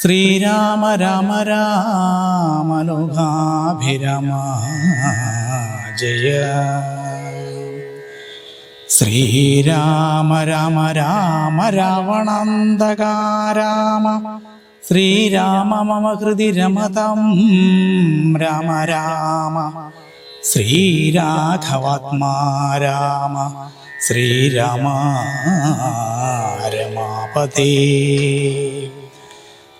ശ്രീരാമ രാമ രാമലോകാഭിരമ ജയ. ശ്രീരാമ രാമ രാമ രാവണന്തകാരാമ ശ്രീരാമ മമ ഹൃദി രമതം രാമ രാമ. ശ്രീരാഘവാത്മാ രാമ ശ്രീരാമ രമാപതേ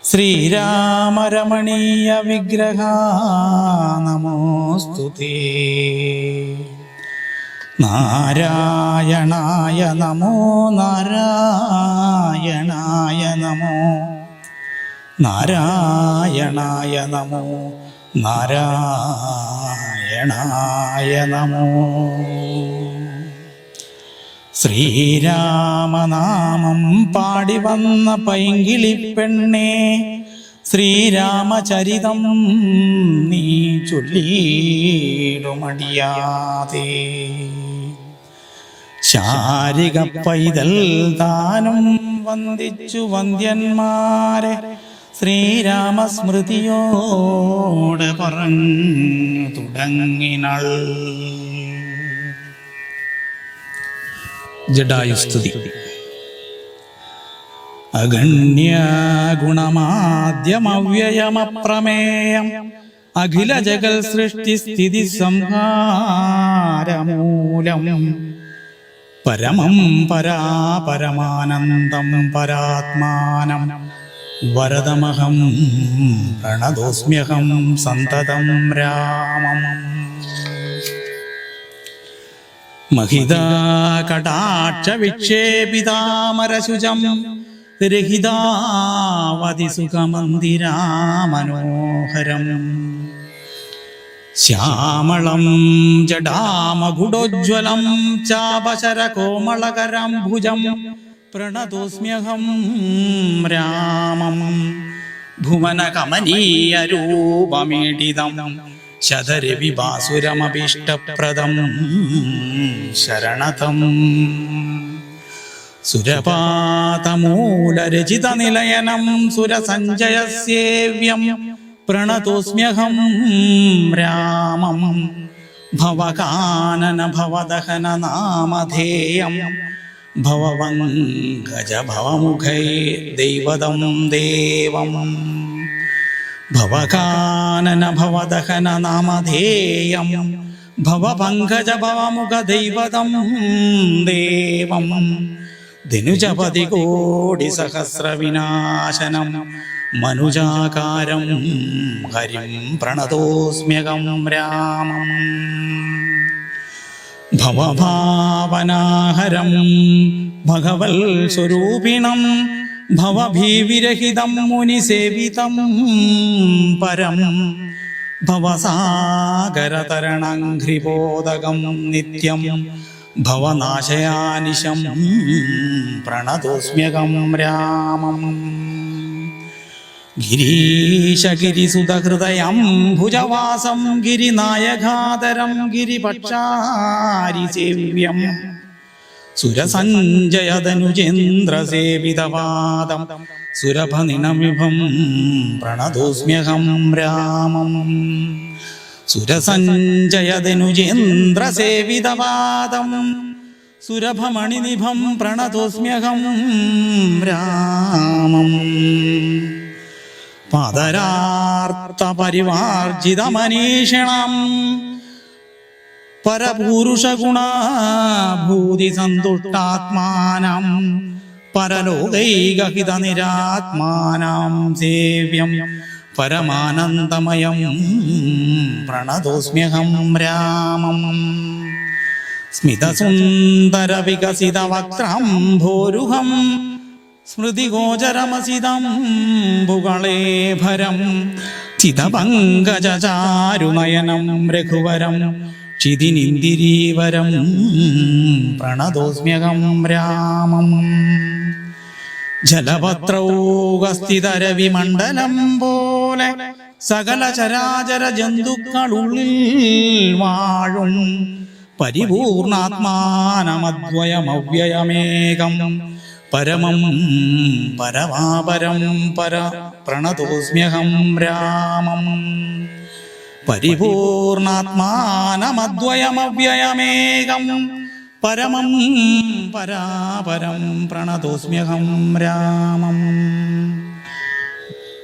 ശ്രീരാമരമണീയ വിഗ്രഹ നമോസ്തു നാരായണായ നമോ നാരായണായ നമോ നാരായണായ നമോ നാരായണായ നമോ. ശ്രീരാമനാമം പാടി വന്ന പൈങ്കിളി പെണ്ണേ ശ്രീരാമചരിതം നീ ചൊല്ലിടുമടിയാതെ ചാരിക പൈതൽ താനും വന്ദിച്ചു വന്ദ്യന്മാരെ ശ്രീരാമസ്മൃതിയോട് പറഞ്ഞു തുടങ്ങിനൾ. ജഡായുസ്തുതി. അഗണ്യഗുണമാദ്യമവ്യയമപ്രമേയം. അഖില ജഗൽ സൃഷ്ടി സ്ഥിതി സംഹാരമൂലം. പരമം പരാപരമാനന്ദം പരാത്മാനം. വരദമഹം പ്രണതോസ്മ്യഹം സന്തതം രാമം. महिदा कटाक्षविक्षेपितामरशुजं रहितावति सुखमन्दिरामनोहरम् श्यामलं जडामगुडोज्ज्वलं चापशरकोमलकरं भुजं प्रणतोऽस्म्यहं रामं भुवनकमनीयरूपमीडितम् ശതരവിഭാസുരമഭീഷ്ടപ്രദം ശരണതം. സുരപാതമൂലരചിതനിലയനം സുരസഞ്ജയസേവ്യം പ്രണതോസ്മ്യഹം രാമം. ഭവകാനന ഭവദഹന നാമധേയം ഭവവങ്കജ ഭവമുഖൈ ദൈവതം ദേവം. ഭവകാനന ഭവദഹന നാമധേയം ഭവപങ്കജ ഭവമുഖ ദൈവതം ദേവം ധനുജപതി കോടി സഹസ്രവിനാശനം മനുജാകാരം ഹരിം പ്രണതോസ്മ്യകം രാമം ഭവഭാവനാഹരം ഭഗവൽ സ്വരൂപിണം ഭവഭീവിരഹിതം മുനിസേവിതം പരം ഭവസാഗരതരണഘ്രിബോധകം നിത്യം ഭവനാശയാനിശം പ്രണതോസ്മ്യകം രാമം. ഗിരീശഗിരിസുതഹൃദയം ഭുജവാസം ഗിരിനായകാതരം ഗിരിപക്ഷാരിസേവ്യം സുരസഞ്ജയതനുജേന്ദ്രസേവിതപാദം സുരഭനിണമിഭം പ്രണതോസ്മ്യഹം രാമം. സുരസഞ്ജയതനുചേന്ദ്രസേവിതവാദം സുരഭമണിനിഭം പ്രണതോസ്മ്യഹം രാമം. പാദരാർത്തപരിവാർജിതമനീഷിണം പരപൂരുഷഗുണാഭൂതി സന്തുഷ്ടാത്മാനം പരലോകൈകഹിതനിരാത്മാനം സേവ്യം പരമാനന്ദമയം പ്രണതോസ്മ്യഹം രാമം. സ്മിതസുന്ദരവികസിതവക്ത്രംഭോരുഹം സ്മൃതിഗോചരമസിതം ഭുകളേഭരം ചിതപങ്കജചാരുനയനം രഘുവരം ക്ഷിതിനിന്ദിരീവരം പ്രണതോസ്മ്യകം രാമം. ജലപത്രൗകസ്ഥിതരവിമണ്ഡലം പോലെ സകല ചരാചര ജന്തുക്കളുള്ളിൽ വാഴും പരിപൂർണാത്മാനമദ്വയമവ്യയമേകം. പരമം പരമാപരം പര പ്രണതോസ്മ്യഹം രാമം. പരിപൂർണാത്മാനമദ്വയമവ്യയമേകം. പരമം പരാപരം പ്രണതോസ്മ്യഹം രാമം.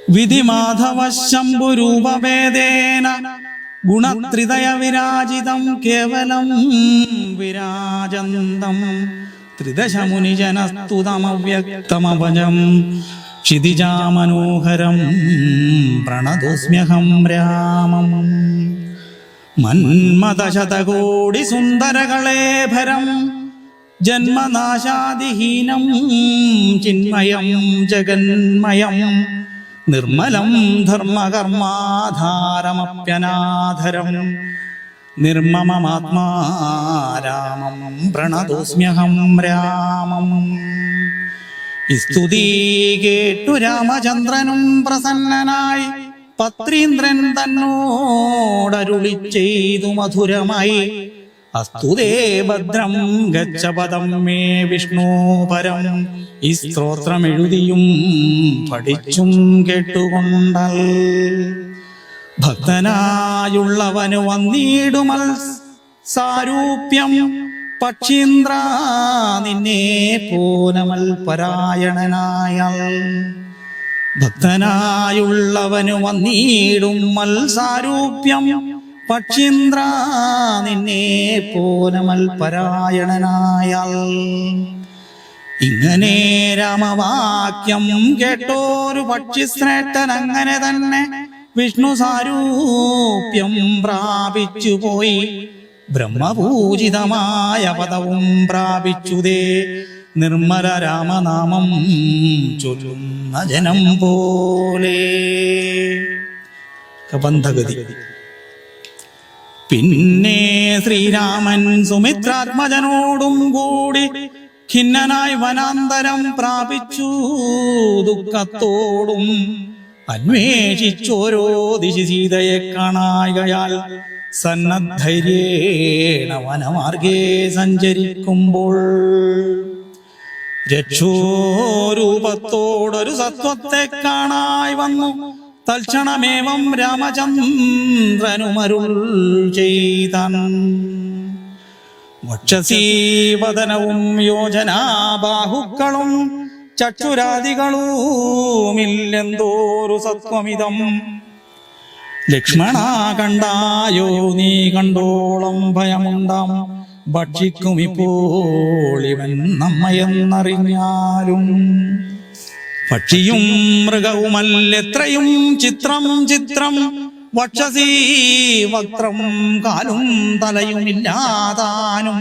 വിധിമാധവ ശംഭുരൂപഭേദേന ഗുണത്രിതയ വിരാജിതം കേവലം വിരാജന്തം. ത്രിദശമുനിജനസ്തുതമവ്യക്തമഭജം ക്ഷിതിജാമനോഹരം പ്രണതോസ്മ്യഹം രാമം. മന്മതശതകോടി സുന്ദരകളേഭരം ജന്മനാശാദിഹീനം ചിന്മയം ജഗന്മയം. നിർമ്മലം ധർമ്മകർമാധാരമപ്യനാധരം. നിർമ്മമമാത്മാരാമം പ്രണതോസ്മ്യഹം രാമം. സ്തുതി കേട്ടു രാമചന്ദ്രനും പ്രസന്നനായി. പത്രീന്ദ്രൻ തന്നോടരുളി ചെയ്തു മധുരമായി. അസ്തുതേ ഭദ്രം ഗച്ഛപദം മേ വിഷ്ണു പരം ഈ സ്തോത്രം എഴുതിയും പഠിച്ചും കേട്ടുകൊണ്ടൽ. ഭക്തനായുള്ളവന് വന്നിടുമൽ സാരൂപ്യം. പക്ഷീന്ദ്ര നിന്നെ പൂനമൽ പരായണനായ ഭക്തനായുള്ളവന് വന്നീടും മത്സാരൂപ്യം. പക്ഷീന്ദ്ര നിന്നെ പൂനമൽ പരായണനായാൽ. ഇങ്ങനെ രാമവാക്യം കേട്ടോരു പക്ഷിശ്രേഷ്ഠൻ അങ്ങനെ തന്നെ വിഷ്ണു സാരൂപ്യം പ്രാപിച്ചു പോയി ബ്രഹ്മപൂജിതമായ പദവും പ്രാപിച്ചുതേ. നിർമ്മല രാമനാമം ചൊല്ലുന്ന ജനം പോലെ. കബന്ധഗതി പിന്നെ ശ്രീരാമൻ സുമിത്രാത്മജനോടും കൂടി ഖിന്നനായി വനാന്തരം പ്രാപിച്ചു. ദുഃഖത്തോടും അന്വേഷിച്ചോരോ ദിശി സീതയെ കാണായകയാൽ സന്നദ്ധൈര്യേണ വനമാർഗേ സഞ്ചരിക്കുമ്പോൾ രക്ഷോരൂപത്തോടൊരു സത്വത്തെ കാണായി വന്നു. തൽക്ഷണമേവം രാമചന്ദ്രനുമരുൾ ചെയ്തൻ. വക്ഷസീവദനവും യോജനാബാഹുക്കളും ചക്ഷുരാദികളുമില്ലെന്തോരു സത്വമിതം. ലക്ഷ്മണ കണ്ടായോ നീ കണ്ടോളം ഭയമുണ്ടാം. ഭക്ഷിക്കും ഇപ്പോൾ ഇവൻ നമ്മയെന്നറിഞ്ഞാലും പക്ഷിയും മൃഗവുമല്ലെത്രയും ചിത്രം ചിത്രം. വക്ഷസീ വക്രം കാലും തലയുമില്ലാതാനും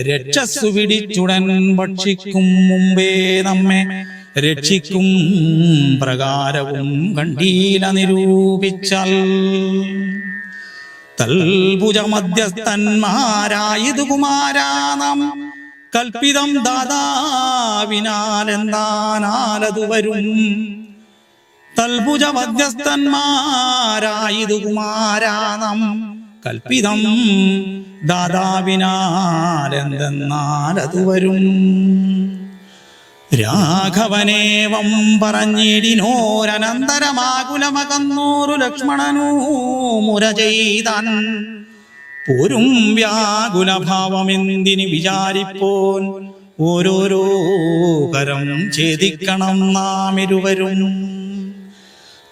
രക്ഷസ്സു പിടിച്ചുടൻ ഭക്ഷിക്കും മുമ്പേ നമ്മെ രക്ഷിക്കും പ്രകാരവും കണ്ടീല നിരൂപിച്ചാൽ. തൽഭുജ മധ്യസ്ഥന്മാരായതു കുമാരാനം കൽപ്പിതം ദാതാവിനാലെന്താനാലതു വരും. തൽഭുജ മധ്യസ്ഥന്മാരായതു കുമാരാനം കൽപ്പിതം ദാതാവിനാലെന്തെന്നാലതു വരും. രാഘവനേവം പറഞ്ഞിടിനോരനന്തരമാകുലമകന്നൂറു ലക്ഷ്മണനൂ മുര ചെയ്താൻ. പോരും വ്യാകുലഭാവമെന്തിന് വിചാരിപ്പോൻ? ഓരോരോ കരം ഛേദിക്കണം നാം ഇരുവരും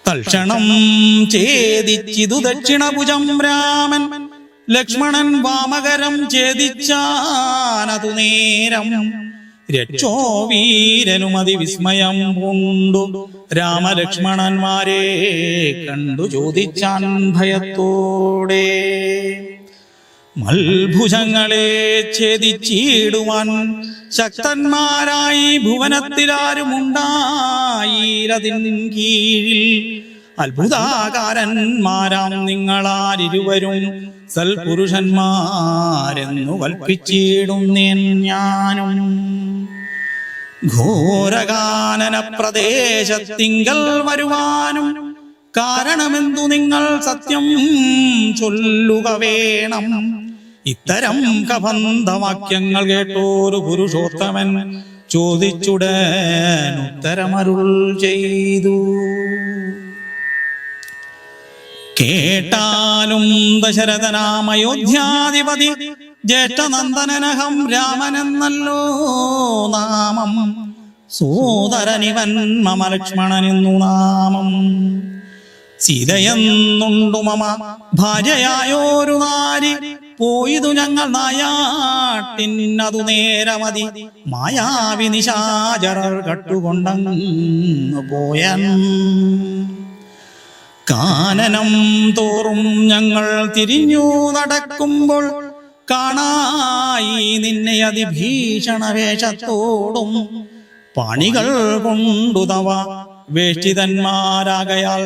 തൽക്ഷണം ഛേദിച്ചിതു ദക്ഷിണഭുജം രാമൻ. ലക്ഷ്മണൻ വാമകരം ഛേദിച്ചാനതു നേരം. രക്ഷോ വീരനുമതി വിസ്മയം പൂണ്ടു. രാമലക്ഷ്മണന്മാരെ കണ്ടു ചോദിച്ചാൻ ഭയത്തോടെ. മൽഭുജങ്ങളെ ഛേദിച്ചിടുവാൻ ശക്തന്മാരായി ഭുവനത്തിലാരുമുണ്ടായിരതിൻ കീഴിൽ അത്ഭുതാകാരന്മാരാം നിങ്ങളാരിരുവരും. സൽപുരുഷന്മാരെന്നു കൽപ്പിച്ചിടുന്നേൻ ഞാനും. ഘോരകാനന പ്രദേശത്തിങ്കൽ വരുവാനും കാരണമെന്തു നിങ്ങൾ സത്യം ചൊല്ലുക വേണം. ഇത്തരം കബന്ധവാക്യങ്ങൾ കേട്ടോരു പുരുഷോത്തമൻ ചോദിച്ചുടൻ ഉത്തരമരുൾ ചെയ്തു. കേട്ടാലും ദശരഥനാമയോധ്യാധിപതി ജ്യേഷ്ഠനന്ദനനഹം രാമനെന്നല്ലോ നാമം. സോദരനിവൻ മമ ലക്ഷ്മണനെന്നു നാമം. സീതയെന്നുണ്ടു മമ ഭാര്യയായോരു നാരി. പോയിതു ഞങ്ങൾ നായാട്ടിന്നതു നേരമതി. മായാവി നിശാചരർ കട്ടുകൊണ്ടങ്ങ് പോയൻ. കാനനം തോറും ഞങ്ങൾ തിരിഞ്ഞു നടക്കുമ്പോൾ കാണായി നിന്നെ അതിഭീഷണ വേഷത്തോടും പണികൾ കൊണ്ടുതവ വേഷ്ടിതന്മാരാകയാൽ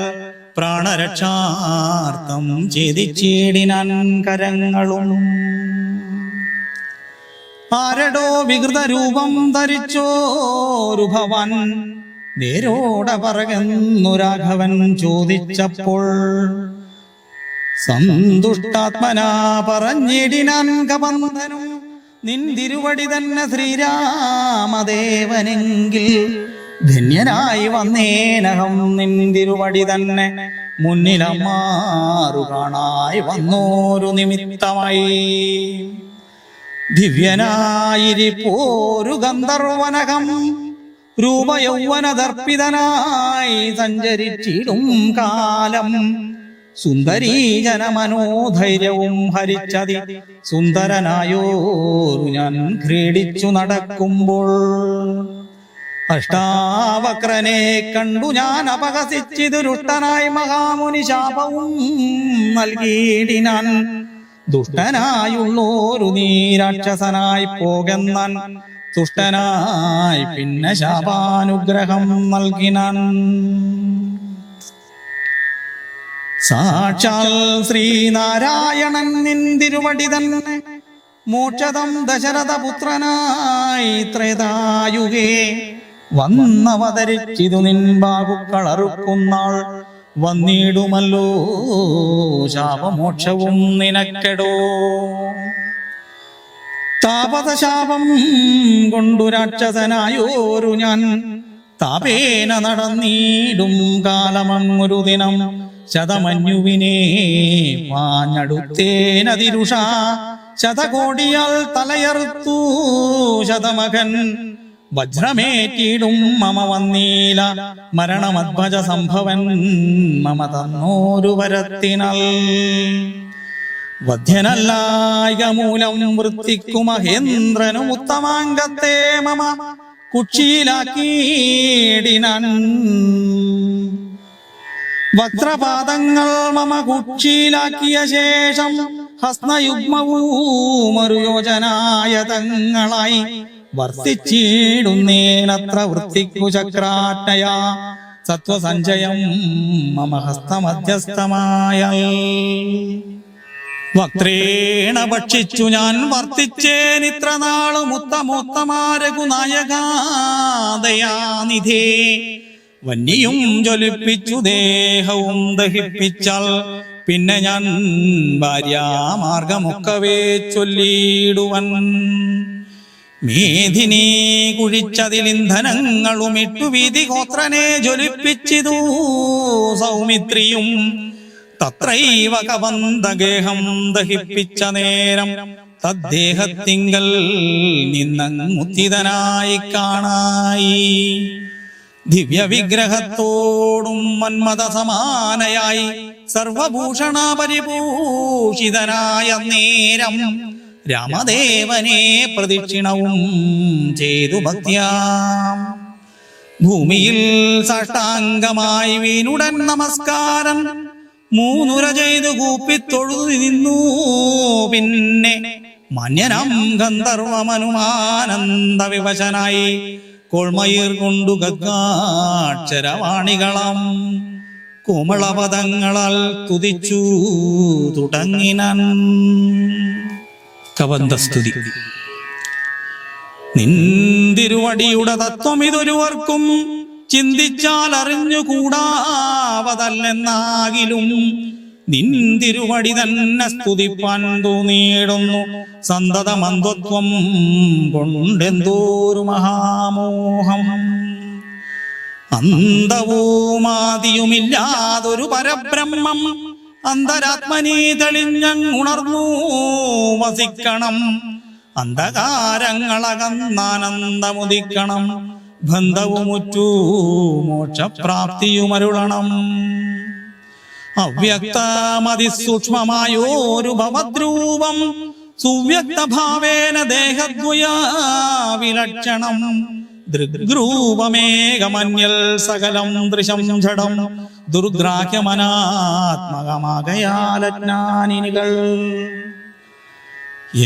പ്രാണരക്ഷാർത്ഥം ഛേദിച്ചിടിനാൻ കരങ്ങളും. ആരടോ വികൃത രൂപം ധരിച്ചോരു ഭവൻ നേരോടെ രാഘവൻ ചോദിച്ചപ്പോൾ സന്തുഷ്ടാത്മനാ പറഞ്ഞിടിനാൻ കബന്ധനും നിന്തിരുവടി തന്നെ ശ്രീരാമദേവനെങ്കിൽ ധന്യനായി വന്നേനഹം നിന്തിരുവടി തന്നെ മുന്നിലമാറു കാണായി വന്നോരു നിമിത്തമായി. ദിവ്യനായിരിപ്പോരു ഗന്ധർവനകം രൂപയൗവനദർപ്പിതനായി സഞ്ചരിച്ചിടും കാലം. സുന്ദരീജന മനോധൈര്യവും ഹരിച്ചതി. സുന്ദരനായോരു ഞാൻ ക്രീഡിച്ചു നടക്കുമ്പോൾ. അഷ്ടാവക്രനെ കണ്ടു ഞാൻ അപഹസിച്ചിതുരുട്ടനായി മഹാമുനി ശാപവും നൽകിയിടിനാൻ ദുഷ്ടനായുള്ളോരു നീരാക്ഷസനായി രാക്ഷസനായി പോകെന്നാൻ തുഷ്ടനായി പിന്നെ ശാപാനുഗ്രഹം നൽകിനാൻ. സാക്ഷാൽ ശ്രീനാരായണൻ നിന്തിരുവടി തന്നെ മോക്ഷതം ദശരഥപുത്രനായി ത്രേതായുഗേ വന്നവതരിച്ചിതു നിൻപാകുക്കളറുക്കുന്നാൾ വന്നിടുമല്ലോ ശാപമോക്ഷവും നിനക്കെടോ. താപതശാപം കൊണ്ടു രാക്ഷസനായോരു ഞാൻ. താപേന നടന്നീടും കാലമങ്ങൊരു ദിനം. ശതമന്യുവിനെ പാഞ്ഞടുത്തേനതിരുഷ. ശതകോടിയാൽ തലയറുത്തു ശതമകൻ. വജ്രമേറ്റിടും മമ വന്നീല. മരണമദ്ഭജ സംഭവൻ മമ തന്നോരു വരത്തിനൽ. വധ്യനല്ലായിക മൂലം വൃത്തിക്കു മഹേന്ദ്രനും ഉത്തമാംഗത്തെ മമ കുക്ഷിയിലാക്കിയിടിനൻ വക്രപാദങ്ങൾ മമ കുക്ഷിയിലാക്കിയ ശേഷം ഹസ്തയുഗ്മവും തങ്ങളായി വർത്തിച്ചിടുന്നേനത്ര വൃത്തിക്കു ചക്രാട്ടയാ സത്വസഞ്ചയം മമ ഹസ്തമധ്യസ്ഥമായ വക്രേണ ഭക്ഷിച്ചു ഞാൻ വർത്തിച്ചേനിത്ര നാളും ഉത്തമോത്തമാരകു വന്യയും ജ്വലിപ്പിച്ചു ദേഹവും ദഹിപ്പിച്ചാൽ പിന്നെ ഞാൻ ഭാര്യാമാർഗമൊക്കവേ ചൊല്ലിയിടുവൻ. മേധിനി കുഴിച്ചതിൽ ഇന്ധനങ്ങളും ഇട്ടു വീതി ഗോത്രനെ ജ്വലിപ്പിച്ചിതു. സൗമിത്രിയും തത്രൈവ കവന്തഗേഹം ദഹിപ്പിച്ച നേരം തദ്ദേഹത്തിങ്കൽ നിന്നങ്ങുത്തിതനായി കാണായി. ദിവ്യവിഗ്രഹത്തോടും മന്മത സമാനയായി സർവഭൂഷണ പരിഭൂഷിതനായ നേരം രാമദേവനെ പ്രദക്ഷിണവും ചെയ്തു ഭക്യാം ഭൂമിയിൽ സാഷ്ടാംഗമായി വീനുടൻ നമസ്കാരം മൂന്നുര ചെയ്തു കൂപ്പിത്തൊഴുതു നിന്നു. പിന്നെ മന്യനം ഗന്ധർവമനുമാനന്ദ വിവശനായി കൊൾമയിർ കൊണ്ടു ഗദ്ഗാക്ഷരവാണികളം. കോമളപദങ്ങളാൽ തുതിച്ചു തുടങ്ങിനൻ. കവന്തസ്തുതി. നിന്തിരുവടിയുടെ തത്വം ഇതൊരുവർക്കും ചിന്തിച്ചാൽ അറിഞ്ഞുകൂടാവതല്ലെന്നാകിലും നിന്തിരുവടി തന്നെ സ്തുതിപ്പാൻ തോന്നിയിടുന്നു സന്തത മന്ദത്വം കൊണ്ടെന്തോരു മഹാമോഹം. അന്തവുമാതിയുമില്ലാതൊരു പരബ്രഹ്മം അന്തരാത്മനി തെളിഞ്ഞുണർന്നു വസിക്കണം. അന്ധകാരങ്ങളകന്നാനന്ദമുദിക്കണം. ബന്ധവുമുറ്റു മോക്ഷപ്രാപ്തിയുമരുളണം അവ്യക്തമതിസൂക്ഷ്മമായോരു ഭവദ്രൂപം സുവ്യക്തഭാവേന ദേഹദ്വയാവിലക്ഷണം ദൃഗ്രൂപമേകമന്യൽ സകലം ദൃശം ജഡം ദുർഗ്രാഹ്യമനാത്മകമാകയാലജ്ഞാനികൾ.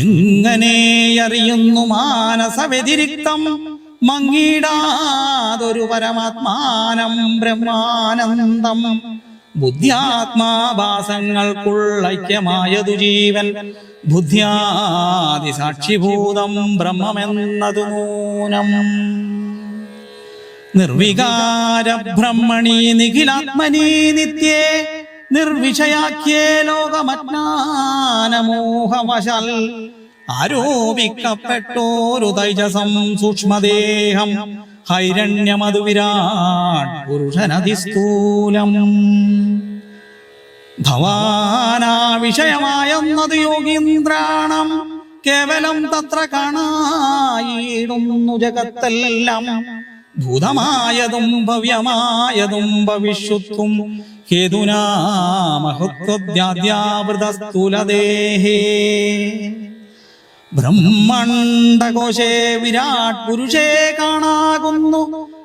എങ്ങനെ അറിയുന്നു മാനസ വ്യതിരിക്തം മങ്ങിടാതൊരു പരമാത്മാനം ബ്രഹ്മാനന്ദം. ബുദ്ധ്യാത്മാഭാസങ്ങൾക്കുള്ളൈക്യമായതു ജീവൻ. ബുദ്ധ്യാതി സാക്ഷിഭൂതം ബ്രഹ്മമെന്നതു നൂനം. നിർവികാര ബ്രഹ്മണി നിഖിലാത്മനി നിത്യേ നിർവിഷയാഖ്യേ ലോകമജ്ഞാനമോഹവശാൽ. ആരോപിക്കപ്പെട്ടോരു തൈജസം സൂക്ഷ്മദേഹം ഹൈരണ്യമതു വിരാട് പുരുഷനതിസ്ഥൂലം ഭവാനാ വിഷയമായെന്നത് യോഗീന്ദ്രാണം കേവലം തത്ര കാണായിടുന്നു ജഗത്തെല്ലാം. ഭൂതമായതും ഭവ്യമായതും ഭവിഷ്യത്തും ഹേതുനാ മഹത്വദ്യാദ്യാവൃതസ്ഥൂലദേഹേ ബ്രഹ്മണ്ഡകോശേ വിരാട് പുരുഷേ കാണാകുന്നു.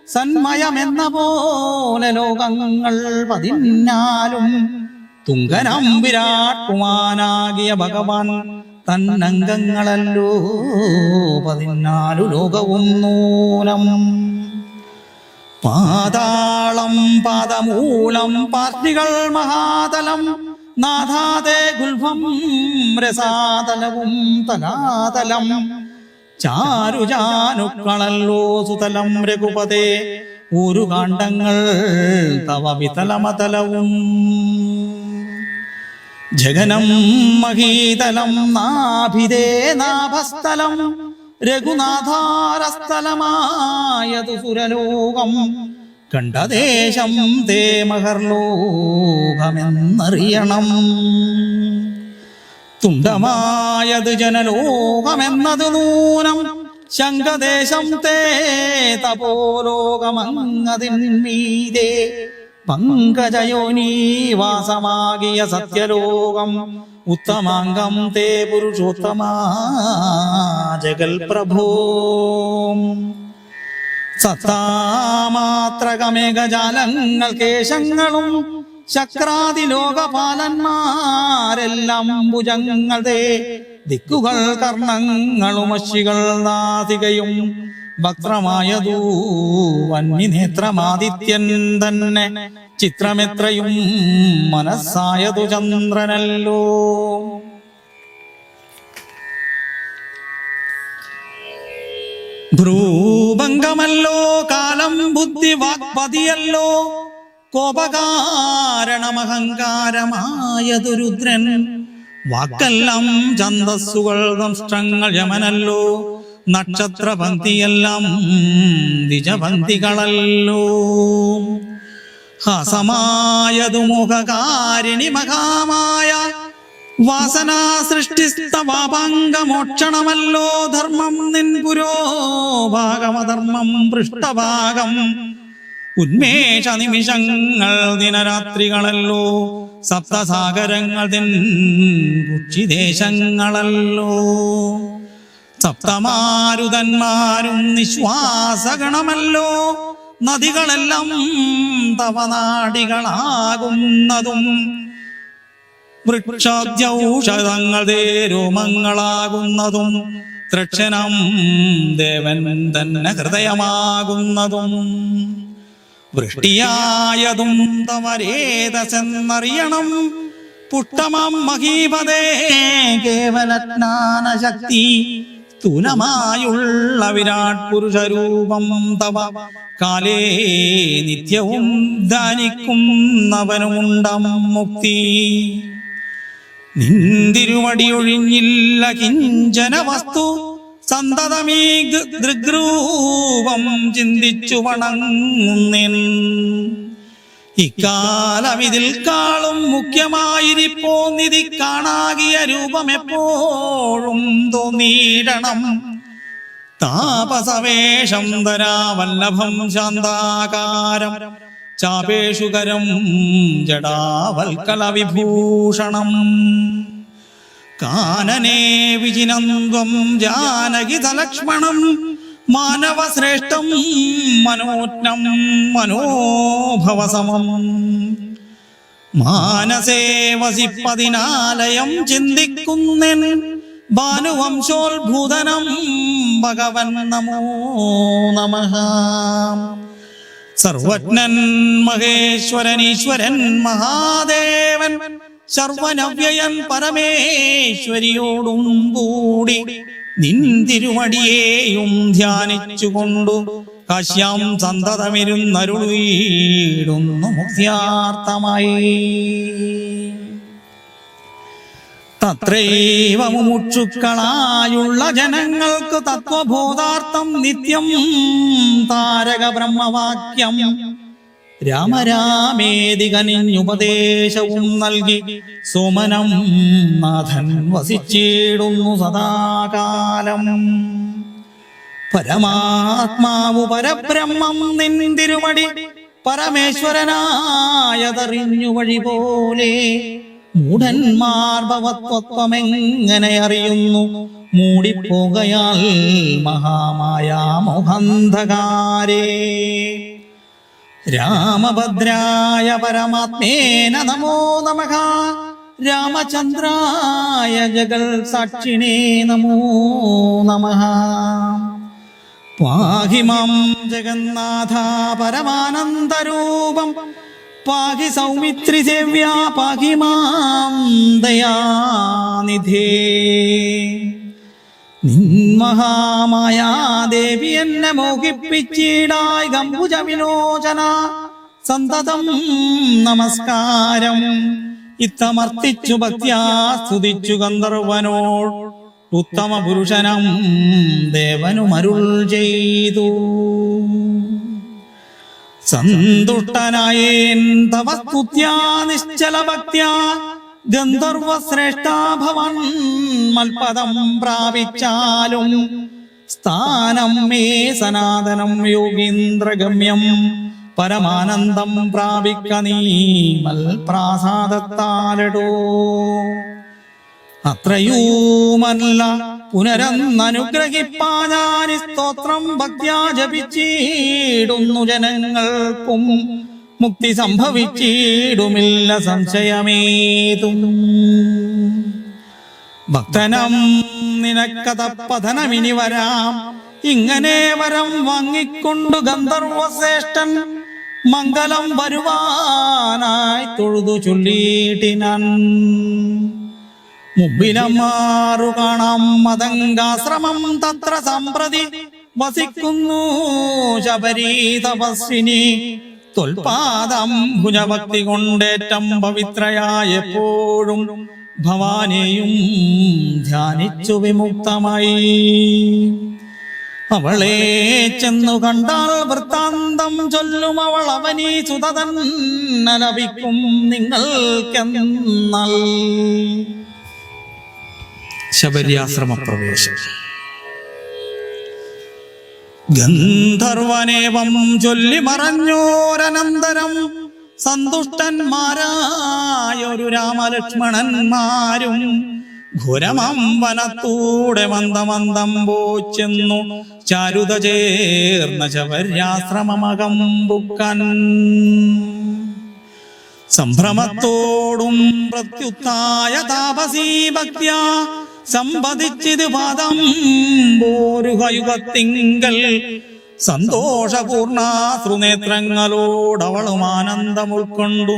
സന്മയമെന്ന പോലെ ലോകങ്ങൾ പതിന്നാലും തുങ്കനം വിരാട് കുമാനാകിയ ഭഗവാൻ തന്നംഗങ്ങളല്ലോ പതിനാലു ലോകവും നൂലം പാതാളം പാദമൂലം പാർട്ടികൾ മഹാതലം നാഥാതെ ഗുൽഫം രസാതലവും തലാതലം. ചാരുചാനുക്കളല്ലോ സുതലം രഘുപതേ ഒരു കാണ്ഡങ്ങൾ തവ വിതലമതലവും. ജഗനം മഹീതലം നാഭിതേ നാഭസ്ഥലം രഘുനാഥാരസ്ഥലമായതു സുരലോകം കണ്ടദേശം തേ മഹർലോകമെന്നറിയണം. തുണ്ടമായത് ജനലോകമെന്നത് നൂനം ശങ്കദേശം തേ തപോലോകമങ്ങതിന്മീതേ പങ്കജയോനീവാസമാകിയ സത്യലോകം ഉത്തമാംഗം തേ പുരുഷോത്തമാ ജഗൽ പ്രഭോ സത്താമാത്രകമേഘജാലങ്ങൾ കേശങ്ങളും ശക്രാതി ലോകപാലന്മാരെല്ലാം ഭുജങ്ങളെ ദിക്കുകൾ കർണങ്ങളും അശികൾ നാസികയും വക്രമായതൂ വന്യനേത്രമാദിത്യൻ തന്നെ. ചിത്രമെത്രയും മനസ്സായതു ചന്ദ്രനല്ലോ. ഭ്രൂഭംഗമല്ലോ കാലം ബുദ്ധി വാക്പതിയല്ലോ. കോപകാരണമഹങ്കാരമായതു രുദ്രൻ വാക്കെല്ലാം ചന്തസ്സുകൾ ദംഷ്ടങ്ങൾ യമനല്ലോ. നക്ഷത്രപന്തിയെല്ലാം ദിജപന്തികളല്ലോ ഹസമായതു മുഖകാരിണി മഹാമായ വാസനാ സൃഷ്ടിസ്തവാപാംഗമോക്ഷണമല്ലോ ധർമ്മം നിൻ പുരോഭാഗമധർമ്മം പൃഷ്ഠഭാഗം. ഉന്മേഷ നിമിഷങ്ങൾ ദിനരാത്രികളല്ലോ സപ്തസാഗരങ്ങൾ തിൻ കുക്ഷിദേശങ്ങളല്ലോ. സപ്തമാരുതന്മാരും നിശ്വാസഗണമല്ലോ നദികളെല്ലാം തവനാടികളാകുന്നതും വൃക്ഷാദ്യൗഷധങ്ങളെ തേരുമങ്ങളാകുന്നതും തൃക്ഷണം ദേവൻ തന്നെ ഹൃദയമാകുന്നതും. വൃഷ്ടിയായതും തവരേതസെന്നറിയണം മഹീപദേ മഹീപതേ കേവലജ്ഞാനശക്തി. സ്ഥൂലമായുള്ള വിരാട് പുരുഷരൂപം തവ. കാലേ നിത്യവും ധനിക്കുന്നവനുണ്ടം മുക്തി. നിന്തിരുവടിയൊഴിഞ്ഞില്ല കിഞ്ചന വസ്തു സന്തതമീ ദൃഗ്രൂപം ചിന്തിച്ചു വണങ്ങുന്നിൻ. ഇക്കാലം ഇതിൽ കാളും മുഖ്യമായിരിപ്പോ നിധി കാണാകിയ രൂപം എപ്പോഴും തോന്നിയിടണം. താപസവേഷം ധരാവല്ലഭം ശാന്താകാരം. ചാപേഷുകരം ജടാവൽക്കല വിഭൂഷണം കാനനേ വിജിനന്ദം ജാനകിതലക്ഷ്മണം മാനവശ്രേഷ്ഠം മനോജ്ഞം മനോഭവസമം. മാനസേ വസിപ്പതിനാലയം ചിന്തിക്കുന്നൻ ഭാനുവംശോത്ഭൂതനം ഭഗവൻ നമോ നമഃ. സർവജ്ഞൻ മഹേശ്വരൻ ഈശ്വരൻ മഹാദേവൻ സർവനവ്യയൻ പരമേശ്വരിയോടും കൂടി നിൻ തിരുവടിയേയും ധ്യാനിച്ചുകൊണ്ടു കാശ്യാം സന്തതമിരുന്നരുളീടുന്നു മുക്തിയാർത്ഥമായി. തത്രൈവ ജനങ്ങൾക്ക് തത്വബോധാർത്ഥം നിത്യം താരക ബ്രഹ്മവാക്യം രാമരാമേദികനിഞ്ഞുപദേശവും നൽകി സുമനം നാഥൻ വസിച്ചിടുന്നു സദാകാലം. പരമാത്മാവു പരബ്രഹ്മം നിന്തിരുമടി പരമേശ്വരനായതറിഞ്ഞു വഴി പോലെ മൂഢന്മാർ ഭവത്വത്വമെങ്ങനെ അറിയുന്നു? മൂടിപ്പോകയാൽ മഹാമായ മോഹന്ധകാരേ. രാമഭദ്രായ പരമാത്മേന നമോ നമഃ. രാമചന്ദ്രായ ജഗൽ സാക്ഷിണേ നമോ നമഃ. പാഹിമം ജഗന്നാഥ പരമാനന്ദരൂപം പാഹി സൗമിത്രി സേവ്യ പാഹി മാം ദയാനിധേ. നിന്മഹാമായാദേവി എന്നെ മോഹിപ്പിച്ചിടായി ഗംഭുജ വിലോചന സന്തതം നമസ്കാരം. ഇത്തമർത്തിച്ചു ഭക്ത്യാ സ്തുതിച്ചു ഗന്ധർവനോ ഉത്തമ പുരുഷനം ദേവനുമരുൾ ചെയ്തു. സന്തുഷ്ടനായേൻ തവ സ്തുത്യാ നിശ്ചല ഭക്ത്യാ ഗന്ധർവ ശ്രേഷ്ഠാഭവൻ മൽപദം പ്രാപിച്ചാലും സ്ഥാനം മേ സനാതനം യോഗീന്ദ്രഗമ്യം പരമാനന്ദം പ്രാപിക്ക നീ മൽപ്രാസാദത്താലടോ. അത്രയുമല്ല പുനരന്നനുഗ്രഹിപ്പാനാനി സ്തോത്രം ഭക്യാ ജപിച്ചിടുന്നു ജനങ്ങൾക്കും. മുക്തി സംഭവിച്ചിടുമില്ല സംശയമേതും. ഭക്തനം നിനക്കഥ പതനമിനി വരാം. ഇങ്ങനെ വരം വാങ്ങിക്കൊണ്ടു ഗന്ധർവശ്രേഷ്ഠൻ മംഗലം വരുവാനായി തൊഴുതു ചൊല്ലിയിട്ടിനൻ. മുമ്പിലമാറു കാണാം മതങ്കാശ്രമം തത്ര സമ്പ്രതി. വസിക്കുന്നു ശബരി തപസ്വിനി തൊൽപാദം ഭുജഭക്തി കൊണ്ടേറ്റം പവിത്രയായ എപ്പോഴും ഭവാനെയും ധ്യാനിച്ചു വിമുക്തമായി. അവളെ ചെന്നു കണ്ടാൽ വൃത്താന്തം ചൊല്ലും അവൾ അവനീ സുതതന്നലപിക്കും നിങ്ങൾക്കെന്നൽ. ശബര്യാശ്രമ പ്രവേശം ഗന്ധർവനേവം ചൊല്ലി മറഞ്ഞോരനന്തരം സന്തുഷ്ടന്മാരായൊരു രാമലക്ഷ്മണന്മാരും ഘുരമമ്പനത്തൂടെ വനത്തൂടെ മന്ദമന്ദം പോച്ചെന്നു ചാരുത ചേർന്ന ശബര്യാശ്രമമകം ബുക്കൻ സംഭ്രമത്തോടും പ്രത്യുത്തായ താപസീ ഭക്ത്യ സമ്പതിച്ചിത് പാദം പോരുകയുഗത്തിങ്കൽ സന്തോഷപൂർണാശ്രുനേത്രങ്ങളോടവളും ആനന്ദം ഉൾക്കൊണ്ടു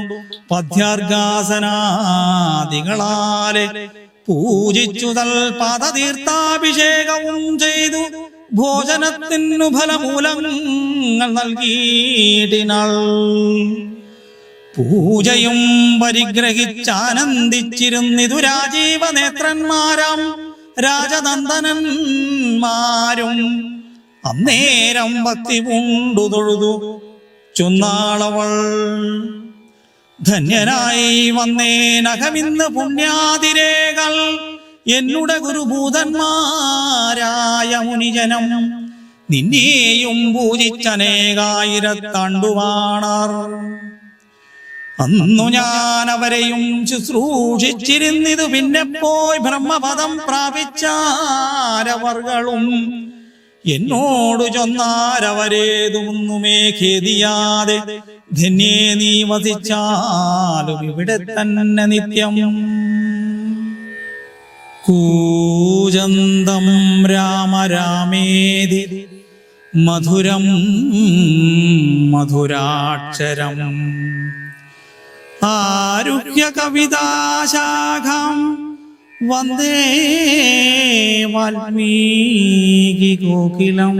പദ്യാർഗാസനാദികളാലെ പൂജിച്ചു തൽ പാദതീർത്ഥാഭിഷേകവും ചെയ്തു. ഭോജനത്തിനു ഫലമൂലങ്ങൾ നൽകിയിടിനാൾ. പൂജയും പരിഗ്രഹിച്ചാനന്ദിച്ചിരുന്നിതു രാജീവ നേത്രന്മാരാം രാജനന്ദനന്മാരും. അന്നേരം ഭക്തി പൂണ്ടു തൊഴുതു ചുന്നാളവൾ. ധന്യനായി വന്നേനകമിന്ന് പുണ്യാതിരേകൾ എന്നുടെ ഗുരുഭൂതന്മാരായ മുനിജനം. നിന്നെയും പൂജിച്ചനേകായിരത്താണ്ടുവാണർ. അന്നു ഞാൻ അവരെയും ശുശ്രൂഷിച്ചിരുന്നിതു പിന്നെ പോയി ബ്രഹ്മപദം പ്രാപിച്ചാരവർകളും. എന്നോട് ചൊന്നാരവരേതുമൊന്നുമേ ഖേദിയാതെ ധന്യേ നീ വസിച്ചാലും ഇവിടെ തന്നെ നിത്യം. കൂജന്തം രാമ രാമേതി മധുരം മധുരാക്ഷരം. ആരുഹ്യ കവിതാശാഖം വന്ദേ വാൽമീകി കോകിലം